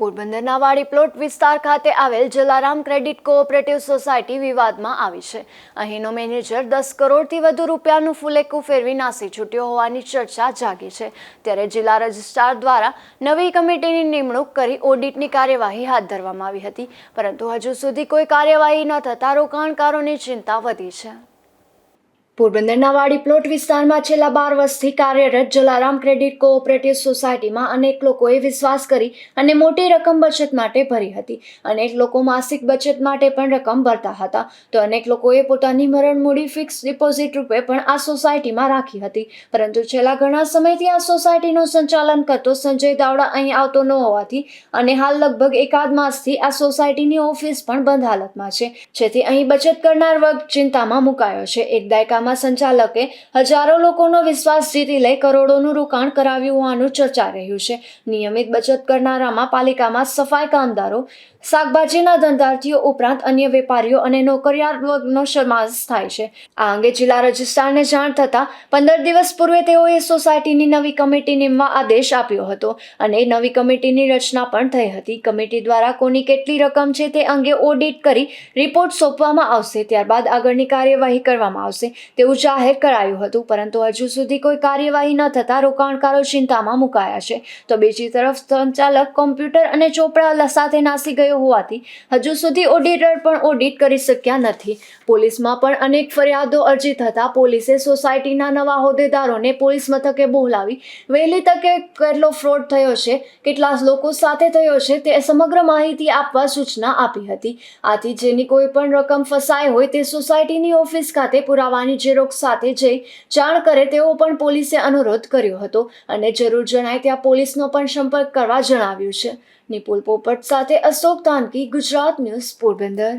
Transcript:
પોરબંદરના વાડી પ્લોટ વિસ્તાર ખાતે આવેલ જલારામ ક્રેડિટ કોઓપરેટિવ સોસાયટી વિવાદમાં આવી છે. અહીંનો મેનેજર દસ કરોડથી વધુ રૂપિયાનું ફુલેકું ફેરવી નાસી છૂટ્યો હોવાની ચર્ચા જાગી છે. ત્યારે જિલ્લા રજિસ્ટ્રાર દ્વારા નવી કમિટીની નિમણૂક કરી ઓડિટની કાર્યવાહી હાથ ધરવામાં આવી હતી. પરંતુ હજુ સુધી કોઈ કાર્યવાહી ન થતાં રોકાણકારોની ચિંતા વધી છે. પોરબંદરના વાડી પ્લોટ વિસ્તારમાં છેલ્લા બાર વર્ષથી કાર્યરત જલારામ ક્રેડિટ કોઓપરેટિવ સોસાયટીમાં અનેક લોકોએ વિશ્વાસ કરી અને મોટી રકમ બચત માટે ભરી હતી. અનેક લોકો માસિક બચત માટે પણ રકમ ભરતા હતા. તો અનેક લોકોએ પોતાની મરણ મૂડી ફિક્સ ડિપોઝિટ રૂપે પણ આ સોસાયટીમાં રાખી હતી. પરંતુ છેલ્લા ઘણા સમયથી આ સોસાયટીનું સંચાલન કરતો સંજય દાવડા અહીં આવતો ન હોવાથી અને હાલ લગભગ એકાદ માસથી આ સોસાયટીની ઓફિસ પણ બંધ હાલતમાં છે. જેથી અહીં બચત કરનાર વર્ગ ચિંતામાં મુકાયો છે. એક દાયકામાં સંચાલકે હજારો લોકોનો વિશ્વાસ જીતી લઈ કરોડોનું રોકાણ કરાવ્યું હોવાનું ચર્ચા રહ્યું છે. નિયમિત બચત કરનારામાં પાલિકામાં સફાઈ કામદારો શાકભાજીના ધંધાર્થીઓ ઉપરાંત અન્ય વેપારીઓ અને નોકરિયાત વર્ગનો સમાવેશ થાય છે. આ અંગે જિલ્લા રજિસ્ટ્રારને જાણ થતાં પંદર દિવસ પૂર્વે તેઓએ સોસાયટીની નવી કમિટી નીમવા આદેશ આપ્યો હતો અને નવી કમિટીની રચના પણ થઈ હતી. કમિટી દ્વારા કોની કેટલી રકમ છે તે અંગે ઓડિટ કરી રિપોર્ટ સોંપવામાં આવશે. ત્યારબાદ આગળની કાર્યવાહી કરવામાં આવશે તેવું જાહેર કરાયું હતું. પરંતુ હજુ સુધી કોઈ કાર્યવાહી ન થતાં રોકાણકારો ચિંતામાં મુકાયા છે. તો બીજી તરફ સંચાલક, કોમ્પ્યુટર અને ચોપડા સાથે નાસી ગયો હોવાથી હજુ સુધી ઓડિટર પણ ઓડિટ કરી શક્યા નથી. પોલીસમાં પણ અનેક ફરિયાદો અરજી થતાં પોલીસે સોસાયટીના નવા હોદ્દેદારોને પોલીસ મથકે બોલાવી વહેલી તકે કેટલો ફ્રોડ થયો છે કેટલા લોકો સાથે થયો છે તે સમગ્ર માહિતી આપવા સૂચના આપી હતી. આથી જેની કોઈ પણ રકમ ફસાઈ હોય તે સોસાયટીની ઓફિસ ખાતે પુરાવાની ઝેરોક્ષ સાથે જઈ જાણ કરે તેવો પણ પોલીસે અનુરોધ કર્યો હતો અને જરૂર જણાય ત્યાં પોલીસનો પણ સંપર્ક કરવા જણાવ્યું છે. નિપુલ પોપટ સાથે અશોક તાનકી ગુજરાત ન્યૂઝ પોરબંદર